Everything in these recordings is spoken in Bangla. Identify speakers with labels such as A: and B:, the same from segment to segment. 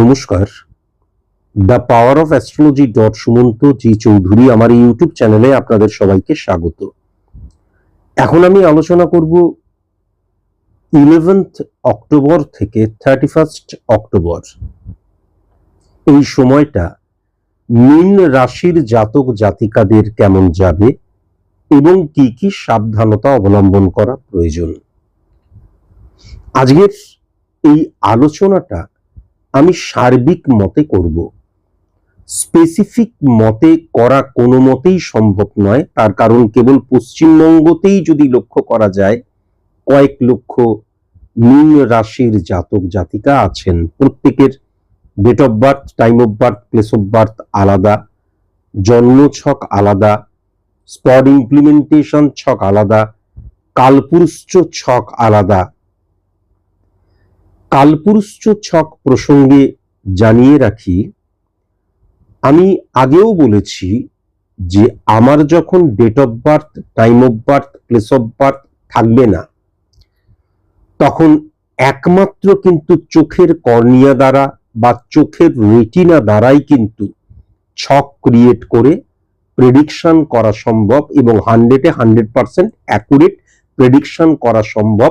A: নমস্কার। The power of astrology dot Sumanta ji Chowdhury আমার ইউটিউব চ্যানেলে আপনাদের সবাইকে স্বাগত। এখন আমি আলোচনা করব ইলেভেন্থ অক্টোবর থেকে থার্টি ফার্স্ট অক্টোবর। এই সময়টা মীন রাশির জাতক জাতিকাদের কেমন যাবে এবং কি কি সাবধানতা অবলম্বন করা প্রয়োজন? আজকের এই আলোচনাটা আমি সার্বিক মতে করব। স্পেসিফিক মতে করা কোনো মতেই সম্ভব নয়। তার কারণ কেবল পশ্চিমবঙ্গতেই যদি লক্ষ্য করা যায়, কয়েক লক্ষ মীন রাশির জাতক জাতিকা আছেন। প্রত্যেকের date of birth time of birth place of birth আলাদা জন্ম ছক আলাদা স্পট ইমপ্লিমেন্টেশন ছক আলাদা, কালপুরুষ ছক আলাদা কালপুরুষ ছক প্রসঙ্গে জানিয়ে রাখি, আমি আগেও বলেছি যে আমার যখন date of birth time of birth place of birth থাকবে না, তখন একমাত্র কিন্তু চোখের কর্নিয়া দ্বারা বা চোখের রেটিনা দ্বারাই কিন্তু ছক ক্রিয়েট করে প্রেডিকশন করা সম্ভব এবং হান্ড্রেডে হান্ড্রেড পার্সেন্ট অ্যাকুরেট প্রেডিকশন করা সম্ভব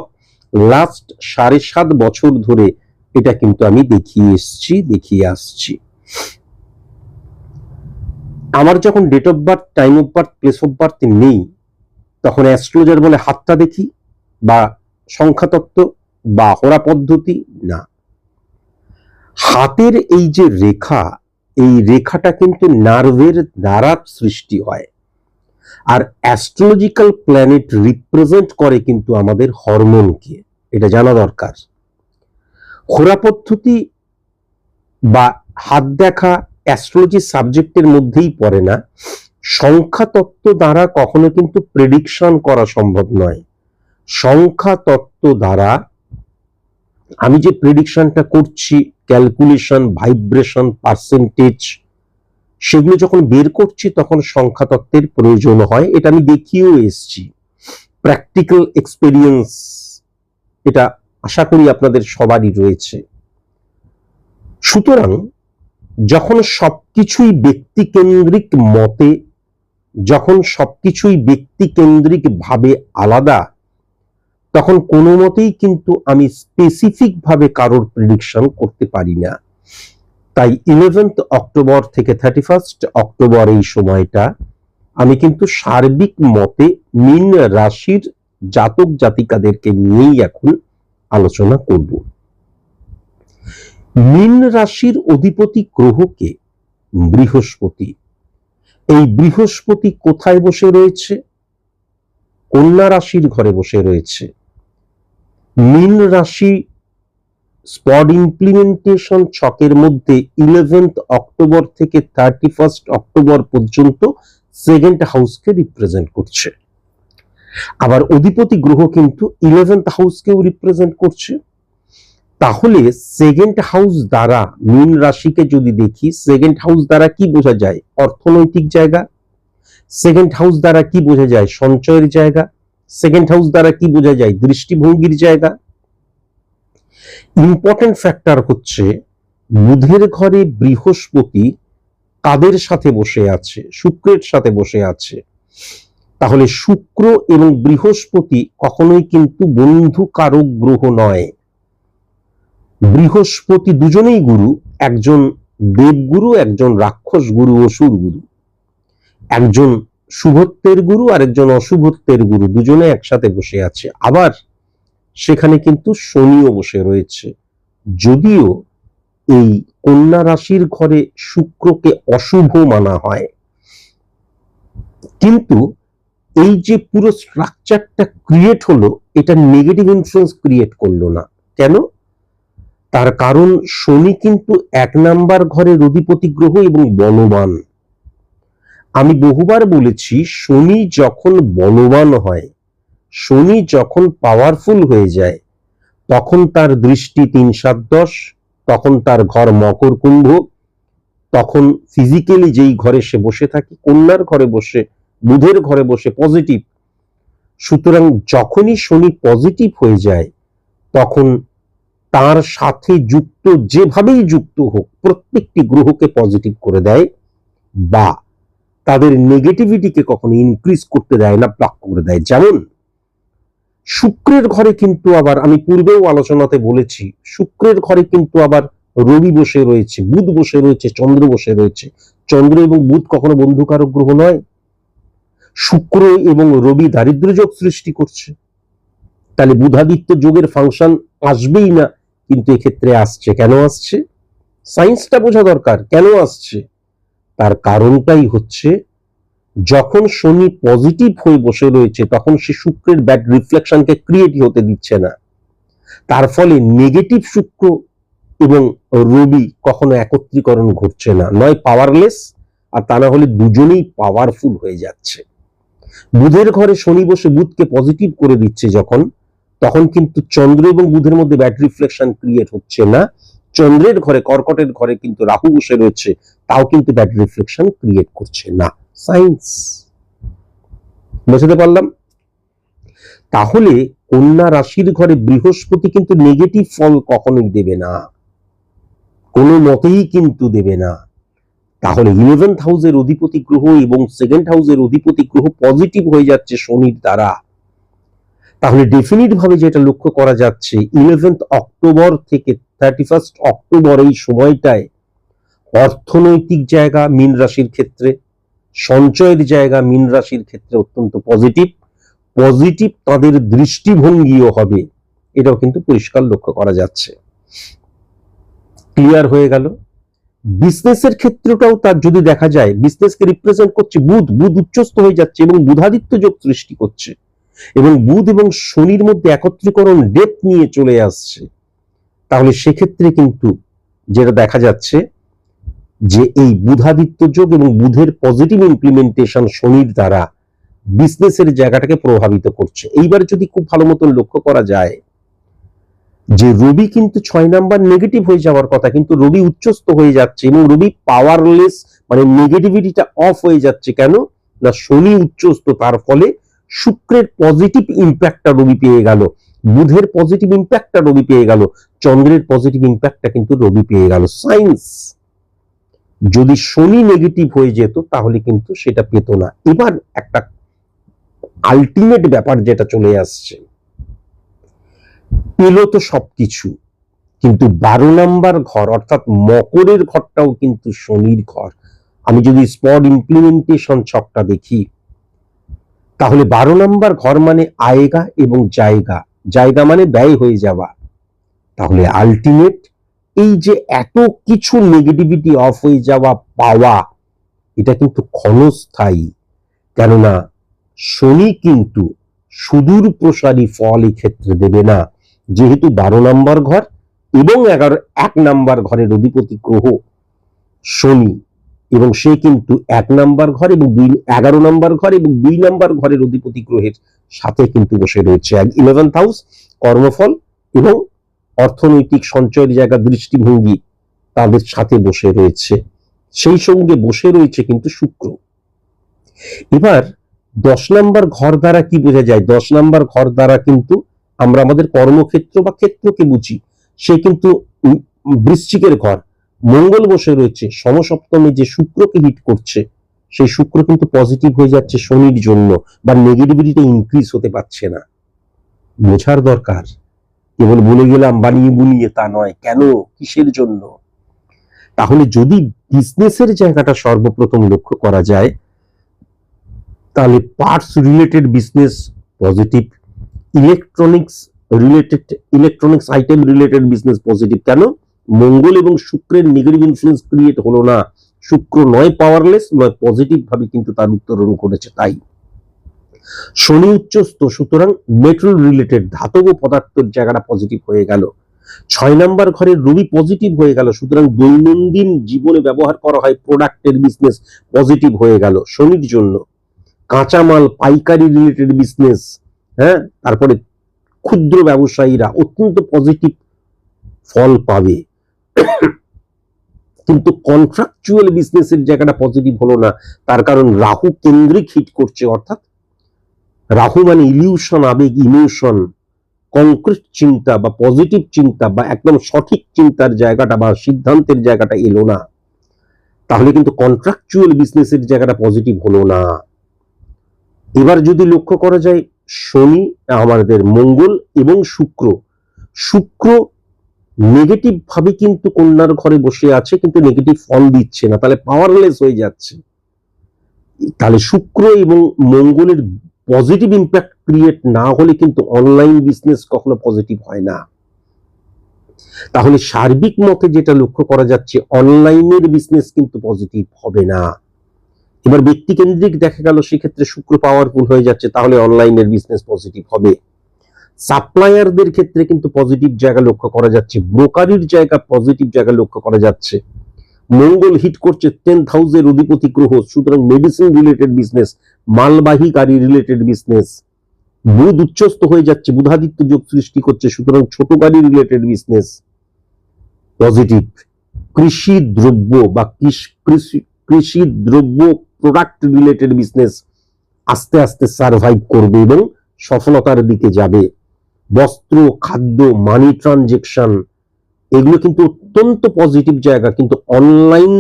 A: লাস্ট সাড়ে সাত বছর ধরে এটা কিন্তু আমি দেখিয়ে এসছি, দেখিয়ে আসছি। আমার যখন date of birth time of birth place of birth নেই, তখন অ্যাস্ট্রোলজার বলে হাতটা দেখি বা সংখ্যাতত্ত্ব বা হোরা পদ্ধতি না। হাতের এই যে রেখা, এই রেখাটা কিন্তু নার্ভের দ্বারা সৃষ্টি হয়। আর অ্যাস্ট্রোলজিক্যাল প্ল্যানেট রিপ্রেজেন্ট করে কিন্তু আমাদের হরমোনকে এটা জানা দরকার। খোরা পদ্ধতি বা হাত দেখা অ্যাস্ট্রোলজি সাবজেক্টের মধ্যেই পড়ে না। সংখ্যা তত্ত্ব দ্বারা কখনো কিন্তু প্রেডিকশন করা সম্ভব নয়। সংখ্যা তত্ত্ব দ্বারা আমি যে প্রেডিকশনটা করছি ক্যালকুলেশন ভাইব্রেশন পার্সেন্টেজ সেগুলো যখন বের করছি, তখন সংখ্যা তত্ত্বের প্রয়োজন হয়। এটা আমি দেখিয়েও এসছি। প্র্যাকটিক্যাল এক্সপেরিয়েন্স এটা আশা করি আপনাদের সবারই রয়েছে। সুতরাং যখন সবকিছুই ব্যক্তিকেন্দ্রিক মতে, যখন সবকিছুই ব্যক্তিকেন্দ্রিক ভাবে আলাদা, তখন কোনো মতেই কিন্তু আমি স্পেসিফিক ভাবে কারোর প্রেডিকশন করতে পারি না। তাই ইলেভেন্থ অক্টোবর থেকে থার্টি ফার্স্ট অক্টোবর এই সময়টা আমি কিন্তু সার্বিক মতে মীন রাশির জাতক জাতিকাদেরকে নিয়েই এখন আলোচনা করব। মীন রাশির অধিপতি গ্রহকে বৃহস্পতি। এই বৃহস্পতি কোথায় বসে রয়েছে? কন্যা রাশির ঘরে বসে রয়েছে। মিন রাশি স্পট ইমপ্লিমেন্টেশন ছকের মধ্যে ইলেভেন্থ অক্টোবর থেকে থার্টি ফার্স্ট অক্টোবর পর্যন্ত সেকেন্ড হাউসকে রিপ্রেজেন্ট করছে। আবার অধিপতি গ্রহ কিন্তু ইলেভেন্থ হাউসকেও রিপ্রেজেন্ট করছে। তাহলে সেকেন্ড হাউস দ্বারা মীন রাশিকে যদি দেখি সেকেন্ড হাউস দ্বারা কি বোঝা যায়? অর্থনৈতিক জায়গা। সেকেন্ড হাউস দ্বারা কি বোঝা যায়? সঞ্চয়ের জায়গা। সেকেন্ড হাউস দ্বারা কি বোঝা যায়? দৃষ্টিভঙ্গির জায়গা। ইম্পর্টেন্ট ফ্যাক্টর হচ্ছে বুধের ঘরে বৃহস্পতি কাদের সাথে বসে আছে, শুক্রের সাথে বসে আছে। তাহলে শুক্র এবং বৃহস্পতি কখনোই কিন্তু বন্ধু কারক গ্রহ নয়। বৃহস্পতি দুজনেই গুরু, একজন দেবগুরু, একজন রাক্ষস গুরু অসুর গুরু। একজন শুভত্বের গুরু আর একজন অশুভত্বের গুরু, দুজনে একসাথে বসে আছে। আবার সেখানে কিন্তু শনিও বসে রয়েছে। যদিও এই কন্যা রাশির ঘরে শুক্রকে অশুভ মানা হয়। কিন্তু এই যে পুরো স্ট্রাকচারটা ক্রিয়েট হলো, এটা নেগেটিভ ইনফ্লুয়েন্স ক্রিয়েট করল না। কেন? তার কারণ শনি কিন্তু এক নাম্বার ঘরে অধিপতি গ্রহ এবং বলবান আমি বহুবার বলেছি, শনি যখন বলবান হয় শনি যখন পাওয়ারফুল হয়ে যায়, তখন তার দৃষ্টি তিন সাত দশ, তখন তার ঘর মকর কুম্ভ, তখন ফিজিক্যালি যেই ঘরে সে বসে থাকে, কন্যার ঘরে বসে, বুধের ঘরে বসে পজিটিভ সুতরাং যখনই শনি পজিটিভ হয়ে যায়, তখন তার সাথে যুক্ত যেভাবেই যুক্ত হোক, প্রত্যেকটি গ্রহকে পজিটিভ করে দেয় বা তাদের নেগেটিভিটিকে কখনো ইনক্রিজ করতে দেয় না ব্লক করে দেয়। যেমন শুক্রের ঘরে কিন্তু আবার, আমি পূর্বেও আলোচনাতে বলেছি, শুক্রের ঘরে কিন্তু আবার রবি বসে রয়েছে, বুধ বসে রয়েছে, চন্দ্র বসে রয়েছে। চন্দ্র এবং বুধ কখনো বন্ধুকারক গ্রহ নয়। শুক্র এবং রবি দারিদ্র যোগ সৃষ্টি করছে। তাহলে বুধাদিত্য যোগের ফাংশন আসবেই না, কিন্তু এক্ষেত্রে আসছে। কেন আসছে? সায়েন্সটা বোঝা দরকার। কেন আসছে? তার কারণটাই হচ্ছে যখন শনি পজিটিভ হয়ে বসে রয়েছে, তখন সে শুক্রের ব্যাড রিফ্লেকশনকে ক্রিয়েট হতে দিচ্ছে না। তার ফলে নেগেটিভ শুক্র এবং রবি কখনো একত্রীকরণ ঘটছে না। নয় পাওয়ারলেস আর তা না হলে দুজনেই পাওয়ারফুল হয়ে যাচ্ছে। বুধের ঘরে শনি বসে বুধকে পজিটিভ করে দিচ্ছে যখন, তখন কিন্তু চন্দ্র এবং বুধের মধ্যে ব্যাড রিফ্লেকশন ক্রিয়েট হচ্ছে না। চন্দ্রের ঘরে, কর্কটের ঘরে কিন্তু রাহু বসে রয়েছে, তাও কিন্তু ব্যাড রিফ্লেকশন ক্রিয়েট করছে না। সায়েন্স। বুঝতে পারলাম? তাহলে কন্যা রাশির ঘরে বৃহস্পতি কিন্তু নেগেটিভ ফল কখনোই দেবে না। কোনো মতেই কিন্তু দেবে না। তাহলে ইলেভেন্থ হাউসের অধিপতি গ্রহ এবং সেকেন্ড হাউসের অধিপতি গ্রহ পজিটিভ হয়ে যাচ্ছে শনির দ্বারা। তাহলে ডেফিনিট ভাবে যেটা লক্ষ্য করা যাচ্ছে ইলেভেন্থ অক্টোবর থেকে থার্টি ফার্স্ট অক্টোবর এই সময়টায় অর্থনৈতিক জায়গা মীন রাশির ক্ষেত্রে সঞ্চয়ের জায়গা মীন রাশির ক্ষেত্রে অত্যন্ত পজিটিভ পজিটিভ তাদের দৃষ্টিভঙ্গিও হবে। এটাও কিন্তু পরিষ্কার লক্ষ্য করা যাচ্ছে। ক্লিয়ার হয়ে গেল। বিজনেসের ক্ষেত্রটাও তার যদি দেখা যায় বিজনেসকে রিপ্রেজেন্ট করছে বুধ। বুধ উচ্চস্ত হয়ে যাচ্ছে এবং বুধাদিত্য যোগ সৃষ্টি করছে। এবং বুধ এবং শনির মধ্যে একত্রীকরণ ডেপ নিয়ে চলে আসছে। তাহলে সেক্ষেত্রে কিন্তু যেটা দেখা যাচ্ছে যে এই বুধাদিত্য যোগ এবং বুধের পজিটিভ ইমপ্লিমেন্টেশন শনির দ্বারা বিজনেসের জায়গাটাকে প্রভাবিত করছে। এইবার যদি খুব ভালো মতন লক্ষ্য করা যায়, যে রবি কিন্তু ছয় নাম্বার নেগেটিভ হয়ে যাওয়ার কথা, কিন্তু রবি উচ্চস্ত হয়ে যাচ্ছে এবং রবি পাওয়ারলেস মানে নেগেটিভিটিটা অফ হয়ে যাচ্ছে কেন? না, শনি উচ্চস্ত তার ফলে শুক্রের পজিটিভ ইম্প্যাক্টটা রবি পেয়ে গেল, বুধের পজিটিভ ইম্প্যাক্টটা রবি পেয়ে গেল, চন্দ্রের পজিটিভ ইম্প্যাক্টটা কিন্তু রবি পেয়ে গেল। সায়েন্স যদি শনি নেগেটিভ হয়ে যেত, তাহলে কিন্তু সেটা পেত না। এবার একটা আলটিমেট ব্যাপার যেটা চলে আসছে। পেল তো সবকিছু, কিন্তু বারো নাম্বার ঘর, অর্থাৎ মকরের ঘরটাও কিন্তু শনির ঘর। আমি যদি স্পট ইমপ্লিমেন্টেশন ছকটা দেখি, তাহলে বারো নাম্বার ঘর মানে আয়েগা এবং জায়গা। জায়গা মানে ব্যয় হয়ে যাওয়া। তাহলে আলটিমেট এই যে এত কিছু নেগেটিভিটি অফ হয়ে যাওয়া পাওয়া, এটা কিন্তু ক্ষণস্থায়ী। কেননা শনি কিন্তু সুদূর প্রসারী ফল এই ক্ষেত্রে দেবে না। যেহেতু বারো নম্বর ঘর এবং এগারো, এক নাম্বার ঘরের অধিপতি গ্রহ শনি এবং সে কিন্তু এক নাম্বার ঘর এবং দুই, এগারো নম্বর ঘর এবং দুই নাম্বার ঘরের অধিপতি গ্রহের সাথে কিন্তু বসে রয়েছে ইলেভেন্থ হাউস কর্মফল এবং অর্থনৈতিক সঞ্চয়ের জায়গা, দৃষ্টিভঙ্গি তাদের সাথে বসে রয়েছে। সেই সঙ্গে বসে রয়েছে কিন্তু শুক্র। এবার দশ নম্বর ঘর দ্বারা কি বোঝা যায়? দশ নম্বর ঘর দ্বারা কিন্তু আমরা আমাদের কর্মক্ষেত্র বা ক্ষেত্রকে বুঝি। সে কিন্তু বৃশ্চিকের ঘর। মঙ্গল বসে রয়েছে। সমসপ্তমে যে শুক্রকে হিট করছে, সেই শুক্র কিন্তু পজিটিভ হয়ে যাচ্ছে শনির জন্য বা নেগেটিভিটিটা ইনক্রিজ হতে পারছে না। বোঝার দরকার। কেবল বলে গেলাম, বানিয়ে বুনিয়ে তা নয়। কেন? কিসের জন্য? তাহলে যদি বিজনেসের জায়গাটা সর্বপ্রথম লক্ষ্য করা যায়, তাহলে parts related business positive electronics related electronics item related business positive কেন? মঙ্গল এবং শুক্রের নেগেটিভ ইনফ্লুয়েন্স ক্রিয়েট হলো না। শুক্র নয় পাওয়ারলেস নয় পজিটিভ ভাবে কিন্তু তার উত্তরণ করেছে তাই। শনি উচ্চস্থ, সুতরাং মেটাল রিলেটেড ধাতব পদার্থের জায়গাটা পজিটিভ হয়ে গেল। ছয় নাম্বার ঘরে রবি পজিটিভ হয়ে গেল, সুতরাং দৈনন্দিন জীবনে ব্যবহার করা হয় প্রোডাক্টের বিজনেস পজিটিভ হয়ে গেল শনির জন্য। কাঁচামাল, পাইকারি রিলেটেড বিজনেস হ্যাঁ? তারপরে ক্ষুদ্র ব্যবসায়ীরা অত্যন্ত পজিটিভ ফল পাবে। কিন্তু কন্ট্রাকচুয়াল বিজনেসের জায়গাটা পজিটিভ হলো না, তার কারণ রাহু কেন্দ্রিক হিট করছে, অর্থাৎ রাহু মানে ইলিউশন আবেগ ইমোশন কংক্রিট চিন্তা বা পজিটিভ চিন্তা বা একদম সঠিক চিন্তার জায়গাটা বা সিদ্ধান্তের জায়গাটা এলো না। তাহলে কিন্তু কন্ট্রাকচুয়াল বিজনেসের জায়গাটা পজিটিভ হলো না। এবার যদি লক্ষ্য করা যায়, শনি আমাদের মঙ্গল এবং শুক্র। শুক্র নেগেটিভ ভাবে কিন্তু কন্যার ঘরে বসে আছে, কিন্তু নেগেটিভ ফল দিচ্ছে না, তাহলে পাওয়ারলেস হয়ে যাচ্ছে। তাহলে শুক্র এবং মঙ্গলের পজিটিভ ইম্প্যাক্ট ক্রিয়েট না হলে কিন্তু অনলাইন বিজনেস কখনো পজিটিভ হয় না। তাহলে সার্বিক মতে যেটা লক্ষ্য করা যাচ্ছে অনলাইনের বিজনেস কিন্তু পজিটিভ হবে না। এবার ব্যক্তি কেন্দ্রিক দেখা গেল, সেক্ষেত্রে শুক্র পাওয়ারফুল হয়ে যাচ্ছে, তাহলে অনলাইনের বিজনেস পজিটিভ হবে। সাপ্লায়ারদের ক্ষেত্রে কিন্তু পজিটিভ জায়গা লক্ষ্য করা যাচ্ছে ব্রোকারির জায়গা পজিটিভ জায়গা লক্ষ্য করা যাচ্ছে। মঙ্গল হিট করছে টেন হাউসের অধিপতি গ্রহ, সুতরাং মেডিসিন রিলেটেড বিজনেস মালবাহী গাড়ি রিলেটেড বিজনেস বুধ উচ্চস্ত হয়ে যাচ্ছে, বুধাদিত্য যোগ সৃষ্টি করছে, সুতরাং ছোট গাড়ি রিলেটেড বিজনেস পজিটিভ কৃষি দ্রব্য বা কৃষি দ্রব্য প্রোডাক্ট রিলেটেড বিজনেস আস্তে আস্তে সার্ভাইভ করবে এবং সফলতার দিকে যাবে। বস্ত্র, খাদ্য মানি ট্রানজেকশন এগুলো কিন্তু অত্যন্ত পজিটিভ জায়গা, কিন্তু অনলাইন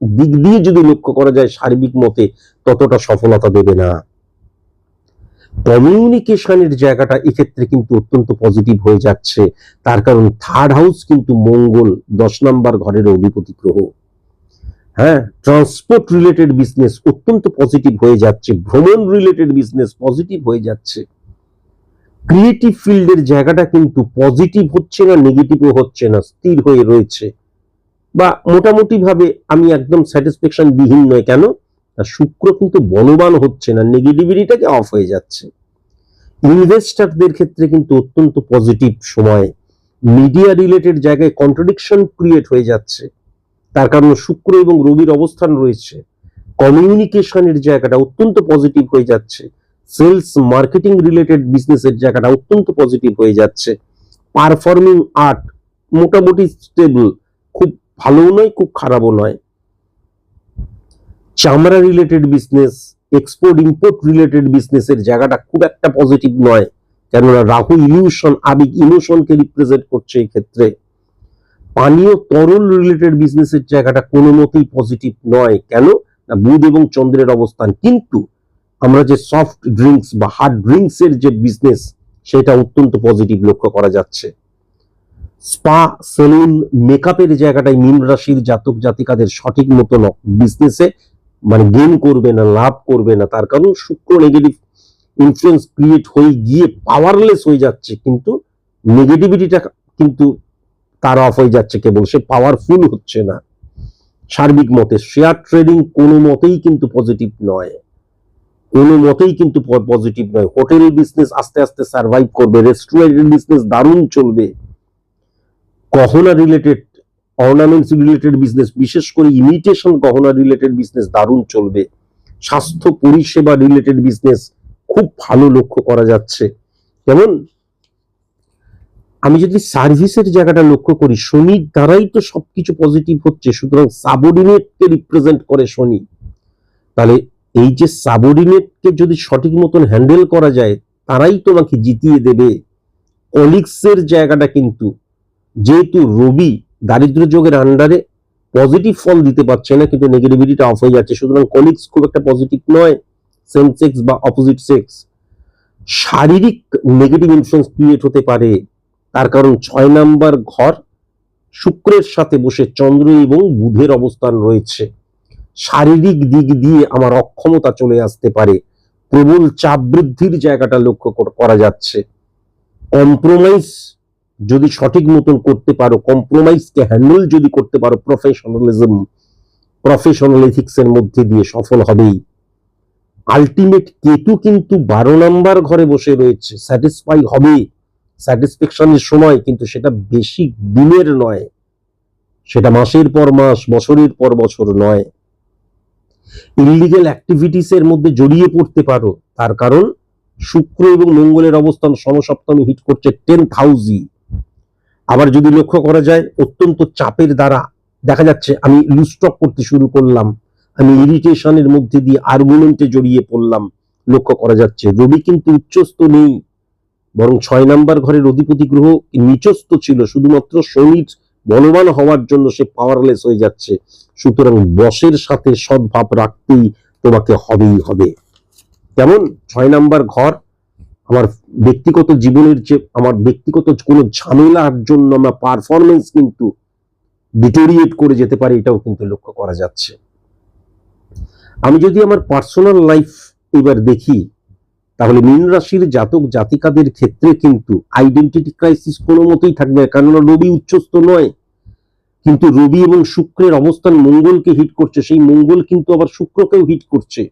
A: দিক দিয়ে যদি লক্ষ্য করা যায় সার্বিক মতে ততটা সফলতা দেবে না। কমিউনিকেশনের জায়গাটা এক্ষেত্রে কিন্তু অত্যন্ত পজিটিভ হয়ে যাচ্ছে। তার কারণ থার্ড হাউস কিন্তু মঙ্গল, দশ নাম্বার ঘরের অধিপতি গ্রহ। হ্যাঁ ট্রান্সপোর্ট রিলেটেড বিজনেস অত্যন্ত পজিটিভ হয়ে যাচ্ছে, ভ্রমণ রিলেটেড বিজনেস পজিটিভ হয়ে যাচ্ছে। ক্রিয়েটিভ ফিল্ডের জায়গাটা কিন্তু পজিটিভ হচ্ছে না নেগেটিভও হচ্ছে না, স্থির হয়ে রয়েছে। বা মোটামুটি ভাবে আমি একদম স্যাটিসফ্যাকশন বিহীন নয়। কেন? শুক্র কিন্তু বলবান হচ্ছে না নেগেটিভিটিটাকে অফ হয়ে যাচ্ছে। ইনভেস্টারদের ক্ষেত্রে কিন্তু অত্যন্ত পজিটিভ সময়। মিডিয়া রিলেটেড জায়গায় কন্ট্রাডিকশন ক্রিয়েট হয়ে যাচ্ছে। তার কারণ শুক্র এবং রবির অবস্থান রয়েছে। কমিউনিকেশনের জায়গাটা অত্যন্ত পজিটিভ হয়ে যাচ্ছে। সেলস মার্কেটিং রিলেটেড বিজনেসের জায়গাটা অত্যন্ত পজিটিভ হয়ে যাচ্ছে। পারফর্মিং আর্ট মোটামুটি স্টেবল, খুব ভালোও নয়, খুব খারাপও নয়। চামড়া related business, export, import related বিজনেসের জায়গাটা খুব একটা পজিটিভ নয়। কেননা রাহু ইলিউশন আবেগ ইমোশনকে রিপ্রেজেন্ট করছে এই ক্ষেত্রে। পানীয় তরল রিলেটেড বিজনেসের জায়গাটা কোনো মতেই পজিটিভ নয়। কেন? না, বুধ এবং চন্দ্রের অবস্থান। কিন্তু আমরা যে সফট ড্রিঙ্কস বা হার্ড ড্রিঙ্কস এর যে বিজনেস সেটা অত্যন্ত পজিটিভ লক্ষ্য করা যাচ্ছে। স্পা সেলুন মেকআপের জায়গাটায় মীন রাশির জাতক জাতিকাদের সঠিক মতন বিজনেসে মানে গেন করবে না, লাভ করবে না। তার কারণ শুক্র নেগেটিভ ইনফ্লুয়েন্স ক্রিয়েট হয়ে গিয়ে পাওয়ারলেস হয়ে যাচ্ছে, কিন্তু নেগেটিভিটিটা কিন্তু তার অফ হয়ে যাচ্ছে কেবল, সে পাওয়ারফুল হচ্ছে না। সার্বিক মতে শেয়ার ট্রেডিং কোনো মতেই কিন্তু পজিটিভ নয়। কোনো মতেই কিন্তু পজিটিভ নয়। হোটেল বিজনেস আস্তে আস্তে সার্ভাইভ করবে রেস্টুরেন্টের বিজনেস দারুণ চলবে। গহনা রিলেটেড অর্নামেন্টস রিলেটেড বিজনেস বিশেষ করে ইমিটেশন গহনা রিলেটেড বিজনেস দারুণ চলবে। স্বাস্থ্য পরিষেবা রিলেটেড বিজনেস খুব ভালো লক্ষ্য করা যাচ্ছে। যেমন আমি যদি সার্ভিসের জায়গাটা লক্ষ্য করি, শনির দ্বারাই তো সবকিছু পজিটিভ হচ্ছে, সুতরাং সাবঅর্ডিনেটকে রিপ্রেজেন্ট করে শনি। তাহলে এই যে সাবঅর্ডিনেটকে যদি সঠিক মতন হ্যান্ডেল করা যায়, তারাই তোমাকে জিতিয়ে দেবে। কলিগসের জায়গাটা কিন্তু যেহেতু রবি দারিদ্র যোগের আন্ডারে পজিটিভ ফল দিতে পারছে না, কিন্তু নেগেটিভিটিটা অফ হয়ে যাচ্ছে। সুতরাং কলিগস খুব একটা পজিটিভ নয় সেম সেক্স বা অপোজিট সেক্স শারীরিক নেগেটিভ ইনফ্লুয়েন্স ক্রিয়েট হতে পারে, তার কারণ ছয় নাম্বার ঘর শুক্রের সাথে বসে চন্দ্র এবং বুধের অবস্থান রয়েছে। শারীরিক দিক দিয়ে আমার অক্ষমতা চলে আসতে পারে। প্রবল চাপ বৃদ্ধির জায়গাটা লক্ষ্য করা যাচ্ছে। কম্প্রোমাইজ যদি সঠিক মতন করতে পারো কম্প্রোমাইজকে হ্যান্ডেল যদি করতে পারো প্রফেশনালিজম প্রফেশনাল এথিক্স এর মধ্যে দিয়ে সফল হবেই। আলটিমেট কেতু কিন্তু বারো নাম্বার ঘরে বসে রয়েছে স্যাটিসফাই হবে। স্যাটিসফ্যাকশনের সময় কিন্তু সেটা বেশি দিনের নয়। সেটা মাসের পর মাস, বছরের পর বছর নয়। ইলিগেল অ্যাক্টিভিটিস এর মধ্যে জড়িয়ে পড়তে পারো। তার কারণ, শুক্র এবং মঙ্গলের অবস্থান সমসপ্তমী হিট করছে টেন্থ হাউসই আবার যদি লক্ষ্য করা যায়, অত্যন্ত চাপের দ্বারা দেখা যাচ্ছে আমি লুস্টক করতে শুরু করলাম। আমি ইরিটেশনের মধ্যে দিয়ে আর্গুমেন্টে জড়িয়ে পড়লাম। লক্ষ্য করা যাচ্ছে, রবি কিন্তু উচ্চস্থ নেই। বরং ছয় নাম্বার ঘরের অধিপতি গ্রহ নিচস্থ ছিল, শুধুমাত্র শনির বলবান হওয়ার জন্য সে পাওয়ারলেস হয়ে যাচ্ছে। সুতরাং বসের সাথে সদ্ভাব রাখতেই তোমাকে হবেই হবে। কেমন? ছয় নাম্বার ঘর। আমার ব্যক্তিগত জীবনের যে, আমার ব্যক্তিগত কোনো ঝামেলার জন্য আমরা পারফরমেন্স কিন্তু ডিটোরিয়েট করে যেতে পারি, এটাও কিন্তু লক্ষ্য করা যাচ্ছে। আমি যদি আমার পার্সোনাল লাইফ এবার দেখি তাহলে মীন রাশির জাতক জাতিকাদের ক্ষেত্রে কিন্তু আইডেন্টিটি ক্রাইসিস কোনো মতেই থাকবে কেননা রবি উচ্চস্থ নয়। কিন্তু রবি এবং শুক্রের অবস্থান মঙ্গলকে হিট করছে। সেই মঙ্গল কিন্তু আবার শুক্রকেও হিট করছে।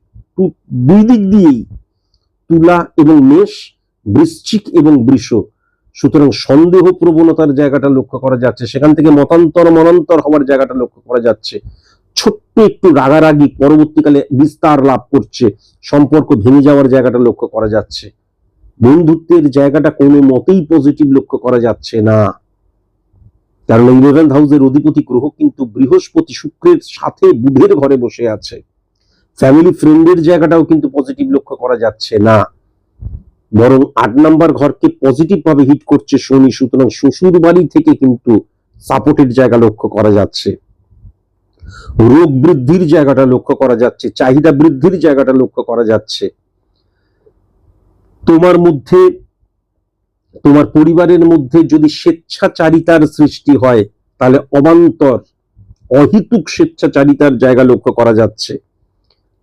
A: দুই দিক দিয়েই তুলা এবং মেষ, বৃশ্চিক এবং বৃষ। সুতরাং সন্দেহ প্রবণতার জায়গাটা লক্ষ্য করা যাচ্ছে। সেখান থেকে মতান্তর, মনান্তর হওয়ার জায়গাটা লক্ষ্য করা যাচ্ছে। ছোট্ট একটু রাগারাগি পরবর্তীকালে বিস্তার লাভ করছে। সম্পর্ক ভেঙে যাওয়ার জায়গাটা লক্ষ্য করা যাচ্ছে। বন্ধুত্বের জায়গাটা কোনো মতেই পজিটিভ লক্ষ্য করা যাচ্ছে না। কারণ ইলেভেন্থ হাউসের অধিপতি গ্রহ কিন্তু বৃহস্পতি শুক্রের সাথে বুধের ঘরে বসে আছে। ফ্যামিলি ফ্রেন্ডের জায়গাটাও কিন্তু পজিটিভ লক্ষ্য করা যাচ্ছে না। বরং আট নাম্বার ঘরকে পজিটিভ ভাবে হিট করছে শনি, সুতরাং শ্বশুর বাড়ি থেকে কিন্তু সাপোর্টের জায়গা লক্ষ্য করা যাচ্ছে। রোগ বৃদ্ধির জায়গাটা লক্ষ্য করা যাচ্ছে, চাহিদা বৃদ্ধির জায়গাটা লক্ষ্য করা যাচ্ছে। তোমার মধ্যে, তোমার পরিবারের মধ্যে যদি স্বেচ্ছাচারিতার সৃষ্টি হয়, তাহলে অবান্তর, অহিতুক স্বেচ্ছাচারিতার জায়গা লক্ষ্য করা যাচ্ছে।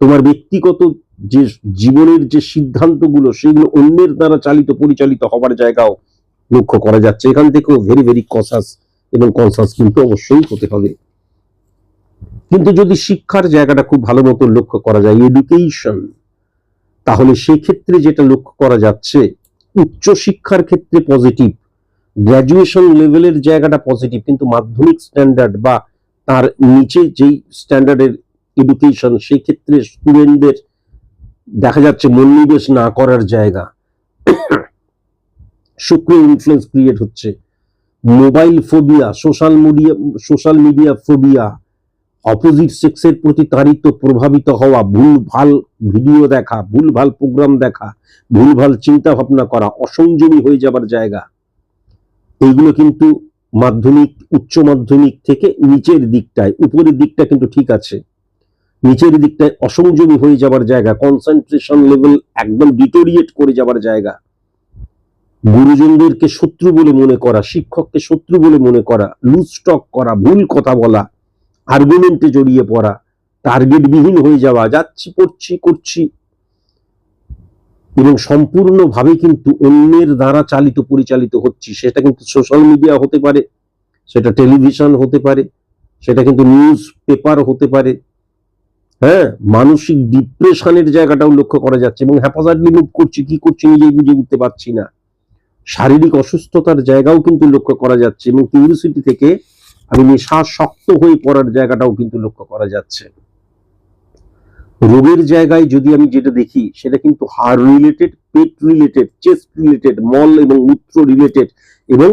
A: তোমার ব্যক্তিগত যে জীবনের যে সিদ্ধান্তগুলো, সেগুলো অন্যের দ্বারা চালিত, পরিচালিত হবার জায়গাও লক্ষ্য করা যাচ্ছে। এখান থেকেও ভেরি ভেরি কসাস এবং কনসাস কিন্তু অবশ্যই হতে হবে। কিন্তু যদি শিক্ষার জায়গাটা খুব ভালো মতো লক্ষ্য করা যায় এডুকেশন তাহলে সেক্ষেত্রে যেটা লক্ষ্য করা যাচ্ছে, উচ্চ শিক্ষার ক্ষেত্রে পজিটিভ গ্র্যাজুয়েশন লেভেলের জায়গাটা পজিটিভ কিন্তু মাধ্যমিক স্ট্যান্ডার্ড বা তার নিচে যেই স্ট্যান্ডার্ডের এডুকেশন সেই ক্ষেত্রে স্টুডেন্টদের দেখা যাচ্ছে মনোনিবেশ না করার জায়গা। শুক্র ইনফ্লুয়েন্স ক্রিয়েট হচ্ছে। Mobile phobia social media social media phobia opposite সেক্সের প্রতি তাড়িত প্রভাবিত হওয়া ভুল ভালো ভিডিও দেখা ভুল ভালো প্রোগ্রাম দেখা ভুল ভালো চিন্তা ভাবনা করা, অসংযমী হয়ে যাবার জায়গা। এইগুলো কিন্তু মাধ্যমিক, উচ্চ মাধ্যমিক থেকে নিচের দিকটায়, উপরের দিকটা কিন্তু ঠিক আছে। নিচের দিকটায় অসংযমী হয়ে যাবার জায়গা কনসেন্ট্রেশন লেভেল একদম ডিটোরিয়েট করে যাবার জায়গা। গুরুজনদেরকে শত্রু বলে মনে করা, শিক্ষককে শত্রু বলে মনে করা লুজ স্টক করা, ভুল কথা বলা আর্গুমেন্টে জড়িয়ে পড়া টার্গেট বিহীন হয়ে যাওয়া, যাচ্ছি পড়ছি করছি। এবং সম্পূর্ণভাবে কিন্তু অন্যের দ্বারা চালিত, পরিচালিত হচ্ছি। সেটা কিন্তু সোশ্যাল মিডিয়া হতে পারে, সেটা টেলিভিশন হতে পারে, সেটা কিন্তু নিউজ পেপার হতে পারে। হ্যাঁ মানসিক ডিপ্রেশনের জায়গাটাও লক্ষ্য করা যাচ্ছে এবং হ্যাপাজার্টলি মুভ করছি, কি করছি নিজেই বুঝে উঠতে পারছি না। শারীরিক অসুস্থতার জায়গাও কিন্তু লক্ষ্য করা যাচ্ছে এবং কিউরিসিটি থেকে আমি শক্ত হয়ে পড়ার জায়গাটাও কিন্তু লক্ষ্য করা যাচ্ছে। রোগের জায়গায় যদি আমি যেটা দেখি, সেটা কিন্তু হাড় রিলেটেড পেট রিলেটেড চেস্ট রিলেটেড মল এবং মূত্র রিলেটেড এবং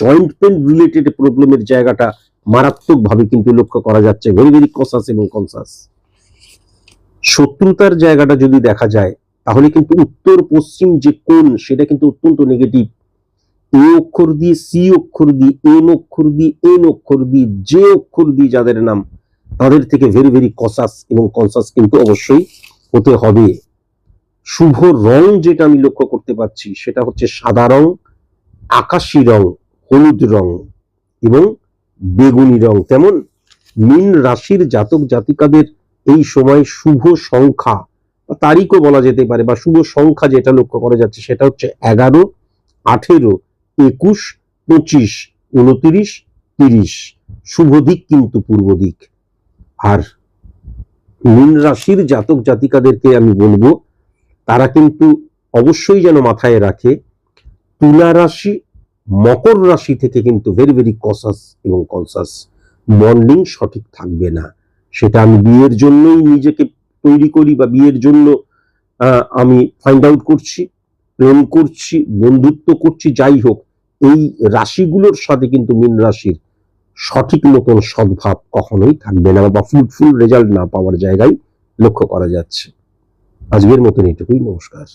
A: জয়েন্ট পেন রিলেটেড প্রবলেমের জায়গাটা মারাত্মকভাবে কিন্তু লক্ষ্য করা যাচ্ছে। ভেরি ভেরি কসাস এবং কনসাস শত্রুতার জায়গাটা যদি দেখা যায়, তাহলে কিন্তু উত্তর পশ্চিম যে কোণ, সেটা কিন্তু অত্যন্ত নেগেটিভ এ অক্ষর দিয়ে সি অক্ষর দিয়ে এম অক্ষর দিয়ে এন অক্ষর দিয়ে যে অক্ষর দিয়ে যাদের নাম, তাদের থেকে ভেরি ভেরি কসাস এবং কনসাস কিন্তু অবশ্যই হতে হবে। শুভ রং যেটা আমি লক্ষ্য করতে পারছি সেটা হচ্ছে সাদা রং, আকাশি রং, হলুদ রং এবং বেগুনি রং। তেমন মীন রাশির জাতক জাতিকাদের এই সময় শুভ সংখ্যা তারিখও বলা যেতে পারে, বা শুভ সংখ্যা যেটা লক্ষ্য করা যাচ্ছে সেটা হচ্ছে এগারো, আঠেরো একুশ, পঁচিশ, উনত্রিশ, তিরিশ। শুভ দিক কিন্তু পূর্ব দিক। আর মীন রাশির জাতক জাতিকাদেরকে আমি বলব, তারা কিন্তু অবশ্যই যেন মাথায় রাখে, তুলা রাশি, মকর রাশি থেকে কিন্তু ভেরি ভেরি কসাস এবং কনসাস বন্ডিং সঠিক থাকবে না। সেটা আমি বিয়ের জন্যই নিজেকে তৈরি করি বা বিয়ের জন্য আমি ফাইন্ড আউট করছি, প্রেম করছি, বন্ধুত্ব করছি, যাই হোক এই রাশিগুলোর সাথে কিন্তু মীন রাশির সঠিক মতন সদ্ভাব কখনোই থাকবে না বা ফ্রুটফুল রেজাল্ট না পাওয়ার জায়গায় লক্ষ্য করা যাচ্ছে। আজকের মতন এটুকুই, নমস্কার।